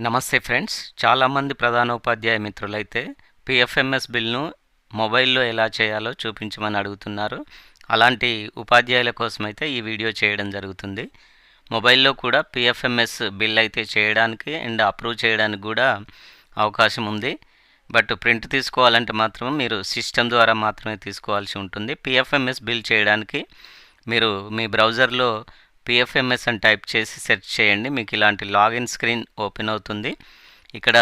నమస్తే ఫ్రెండ్స్. చాలామంది ప్రధానోపాధ్యాయ మిత్రులైతే పిఎఫ్ఎంఎస్ బిల్ను మొబైల్లో ఎలా చేయాలో చూపించమని అడుగుతున్నారు. అలాంటి ఉపాధ్యాయుల కోసమైతే ఈ వీడియో చేయడం జరుగుతుంది. మొబైల్లో కూడా పిఎఫ్ఎంఎస్ బిల్ అయితే చేయడానికి అండ్ అప్రూవ్ చేయడానికి కూడా అవకాశం ఉంది. బట్ ప్రింట్ తీసుకోవాలంటే మాత్రం మీరు సిస్టమ్ ద్వారా మాత్రమే తీసుకోవాల్సి ఉంటుంది. పిఎఫ్ఎంఎస్ బిల్ చేయడానికి మీరు మీ బ్రౌజర్లో పిఎఫ్ఎంఎస్ అని టైప్ చేసి సెర్చ్ చేయండి. మీకు ఇలాంటి లాగిన్ స్క్రీన్ ఓపెన్ అవుతుంది. ఇక్కడ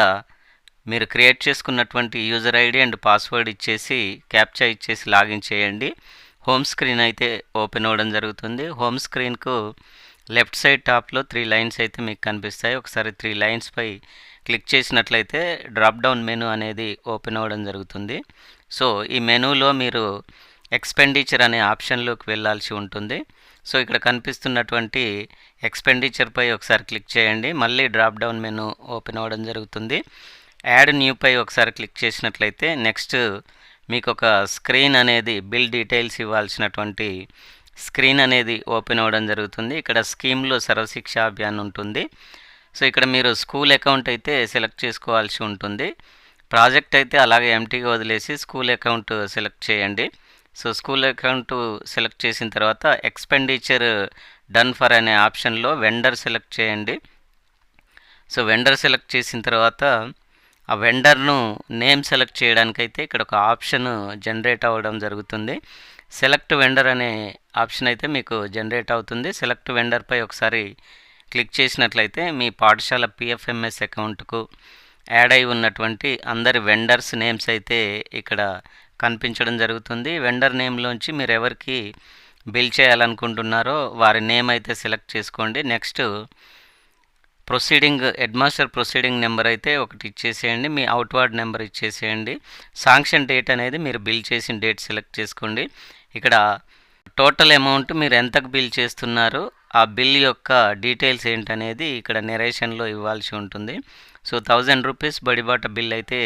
మీరు క్రియేట్ చేసుకున్నటువంటి యూజర్ ఐడి అండ్ పాస్వర్డ్ ఇచ్చేసి క్యాప్చా ఇచ్చేసి లాగిన్ చేయండి. హోమ్ స్క్రీన్ అయితే ఓపెన్ అవ్వడం జరుగుతుంది. హోమ్ స్క్రీన్కు లెఫ్ట్ సైడ్ టాప్లో త్రీ లైన్స్ అయితే మీకు కనిపిస్తాయి. ఒకసారి త్రీ లైన్స్పై క్లిక్ చేసినట్లయితే డ్రాప్ డౌన్ మెనూ అనేది ఓపెన్ అవ్వడం జరుగుతుంది. సో ఈ మెనూలో మీరు ఎక్స్పెండిచర్ అనే ఆప్షన్లోకి వెళ్ళాల్సి ఉంటుంది. సో ఇక్కడ కనిపిస్తున్నటువంటి ఎక్స్పెండిచర్పై ఒకసారి క్లిక్ చేయండి. మళ్ళీ డ్రాప్ డౌన్ మెను ఓపెన్ అవ్వడం జరుగుతుంది. యాడ్ న్యూపై ఒకసారి క్లిక్ చేసినట్లయితే నెక్స్ట్ మీకు ఒక స్క్రీన్ అనేది బిల్ డీటెయిల్స్ ఇవ్వాల్సినటువంటి స్క్రీన్ అనేది ఓపెన్ అవ్వడం జరుగుతుంది. ఇక్కడ స్కీమ్లో సర్వశిక్ష అభియాన్ ఉంటుంది. సో ఇక్కడ మీరు స్కూల్ అకౌంట్ అయితే సెలెక్ట్ చేసుకోవాల్సి ఉంటుంది. ప్రాజెక్ట్ అయితే అలాగే ఎంటీగా వదిలేసి స్కూల్ అకౌంట్ సెలెక్ట్ చేయండి. సో స్కూల్ అకౌంట్ సెలెక్ట్ చేసిన తర్వాత ఎక్స్పెండిచర్ డన్ ఫర్ అనే ఆప్షన్లో వెండర్ సెలెక్ట్ చేయండి. సో వెండర్ సెలెక్ట్ చేసిన తర్వాత ఆ వెండర్ను నేమ్ సెలెక్ట్ చేయడానికైతే ఇక్కడ ఒక ఆప్షన్ జనరేట్ అవ్వడం జరుగుతుంది. సెలెక్ట్ వెండర్ అనే ఆప్షన్ అయితే మీకు జనరేట్ అవుతుంది. సెలెక్ట్ వెండర్పై ఒకసారి క్లిక్ చేసినట్లయితే మీ పాఠశాల పిఎఫ్ఎంఎస్ అకౌంట్కు యాడ్ అయి ఉన్నటువంటి అందరి వెండర్స్ నేమ్స్ అయితే ఇక్కడ కనిపించడం జరుగుతుంది. వెండర్ నేమ్లోంచి మీరు ఎవరికి బిల్ చేయాలనుకుంటున్నారో వారి నేమ్ అయితే సెలెక్ట్ చేసుకోండి. Next proceeding headmaster proceeding number అయితే ఒకటి ఇచ్చేసేయండి. మీ అవుట్వర్డ్ నెంబర్ ఇచ్చేసేయండి. శాంక్షన్ డేట్ అనేది మీరు బిల్ చేసిన డేట్ సెలెక్ట్ చేసుకోండి. ఇక్కడ టోటల్ అమౌంట్ మీరు ఎంతకు బిల్ చేస్తున్నారో? ఆ బిల్ యొక్క డీటెయిల్స్ ఏంటనేది ఇక్కడ నెరేషన్లో ఇవ్వాల్సి ఉంటుంది. So thousand rupees Badibata bill అయితే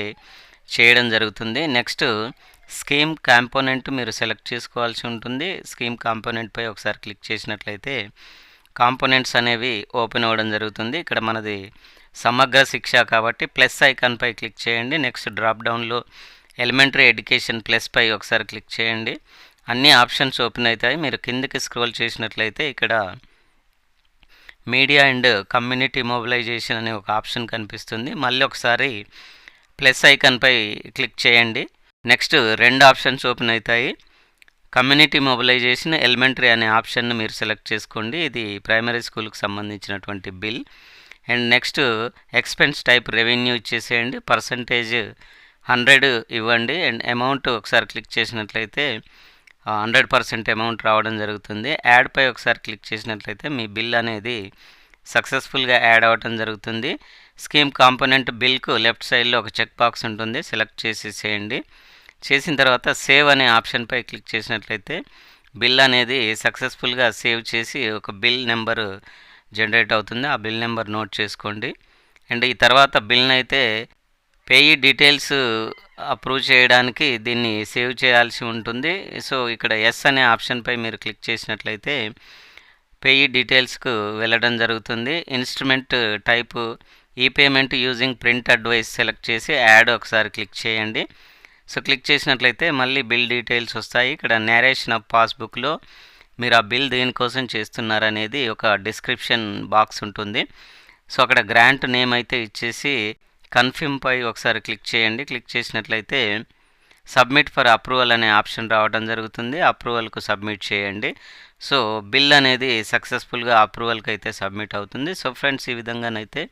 చేయడం జరుగుతుంది. నెక్స్ట్ స్కీమ్ కాంపోనెంట్ మీరు సెలెక్ట్ చేసుకోవాల్సి ఉంటుంది. స్కీమ్ కాంపోనెంట్పై ఒకసారి క్లిక్ చేసినట్లయితే కాంపోనెంట్స్ అనేవి ఓపెన్ అవ్వడం జరుగుతుంది. ఇక్కడ మనది సమగ్ర శిక్ష కాబట్టి ప్లస్ ఐకాన్పై క్లిక్ చేయండి. నెక్స్ట్ డ్రాప్ డౌన్లో ఎలిమెంటరీ ఎడ్యుకేషన్ ప్లస్పై ఒకసారి క్లిక్ చేయండి. అన్ని ఆప్షన్స్ ఓపెన్ అవుతాయి. మీరు కిందకి స్క్రోల్ చేసినట్లయితే ఇక్కడ మీడియా అండ్ కమ్యూనిటీ మొబిలైజేషన్ అనే ఒక ఆప్షన్ కనిపిస్తుంది. మళ్ళీ ఒకసారి ప్లస్ ఐకాన్పై క్లిక్ చేయండి. నెక్స్ట్ రెండు ఆప్షన్స్ ఓపెన్ అవుతాయి. కమ్యూనిటీ మొబిలైజేషన్ ఎలిమెంటరీ అనే ఆప్షన్ను మీరు సెలెక్ట్ చేసుకోండి. ఇది ప్రైమరీ స్కూల్కి సంబంధించినటువంటి bill. And next expense type revenue ఇచ్చేసేయండి. పర్సంటేజ్ హండ్రెడ్ ఇవ్వండి. అండ్ అమౌంట్ ఒకసారి క్లిక్ చేసినట్లయితే హండ్రెడ్ పర్సెంట్ అమౌంట్ రావడం జరుగుతుంది. యాడ్పై ఒకసారి క్లిక్ చేసినట్లయితే మీ బిల్ అనేది సక్సెస్ఫుల్గా యాడ్ అవ్వటం జరుగుతుంది. స్కీమ్ కాంపోనెంట్ బిల్కు లెఫ్ట్ సైడ్లో ఒక చెక్ బాక్స్ ఉంటుంది. సెలెక్ట్ చేసేసేయండి. చేసిన తర్వాత సేవ్ అనే ఆప్షన్పై క్లిక్ చేసినట్లయితే బిల్ అనేది సక్సెస్ఫుల్గా సేవ్ చేసి ఒక బిల్ నెంబర్ జనరేట్ అవుతుంది. ఆ బిల్ నెంబర్ నోట్ చేసుకోండి. అండ్ ఈ తర్వాత బిల్ని అయితే పేయీ డీటెయిల్స్ అప్రూవ్ చేయడానికి దీన్ని సేవ్ చేయాల్సి ఉంటుంది. సో ఇక్కడ ఎస్ అనే ఆప్షన్పై మీరు క్లిక్ చేసినట్లయితే పేయీ డీటెయిల్స్కు వెళ్ళడం జరుగుతుంది. Instrument type e payment using print advice select చేసి యాడ్ ఒకసారి క్లిక్ చేయండి. సో క్లిక్ చేసినట్లయితే మళ్ళీ బిల్ డీటెయిల్స్ వస్తాయి. ఇక్కడ నేరేషన్ ఆఫ్ పాస్బుక్లో మీరు ఆ బిల్ దేనికోసం చేస్తున్నారనేది ఒక డిస్క్రిప్షన్ బాక్స్ ఉంటుంది. సో అక్కడ గ్రాంట్ నేమ్ అయితే ఇచ్చేసి కన్ఫర్మ్పై ఒకసారి క్లిక్ చేయండి. క్లిక్ చేసినట్లయితే సబ్మిట్ ఫర్ అప్రూవల్ అనే ఆప్షన్ రావడం జరుగుతుంది. అప్రూవల్కు సబ్మిట్ చేయండి. సో బిల్ అనేది సక్సెస్ఫుల్గా అప్రూవల్కి అయితే సబ్మిట్ అవుతుంది. సో ఫ్రెండ్స్ ఈ విధంగానైతే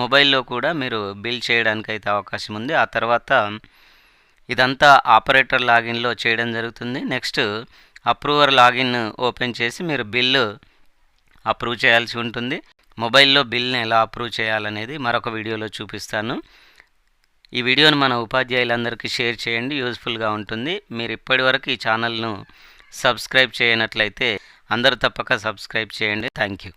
మొబైల్లో కూడా మీరు బిల్ చేయడానికి అయితే అవకాశం ఉంది. ఆ తర్వాత ఇదంతా ఆపరేటర్ లాగిన్లో చేయడం జరుగుతుంది. నెక్స్ట్ అప్రూవర్ లాగిన్ ఓపెన్ చేసి మీరు బిల్లు అప్రూవ్ చేయాల్సి ఉంటుంది. మొబైల్లో బిల్ని ఎలా అప్రూవ్ చేయాలనేది మరొక వీడియోలో చూపిస్తాను. ఈ వీడియోను మన ఉపాధ్యాయులందరికీ షేర్ చేయండి. యూజ్ఫుల్గా ఉంటుంది. మీరు ఇప్పటివరకు ఈ ఛానల్ను సబ్స్క్రైబ్ చేయనట్లయితే అందరూ తప్పక సబ్స్క్రైబ్ చేయండి. Thank you.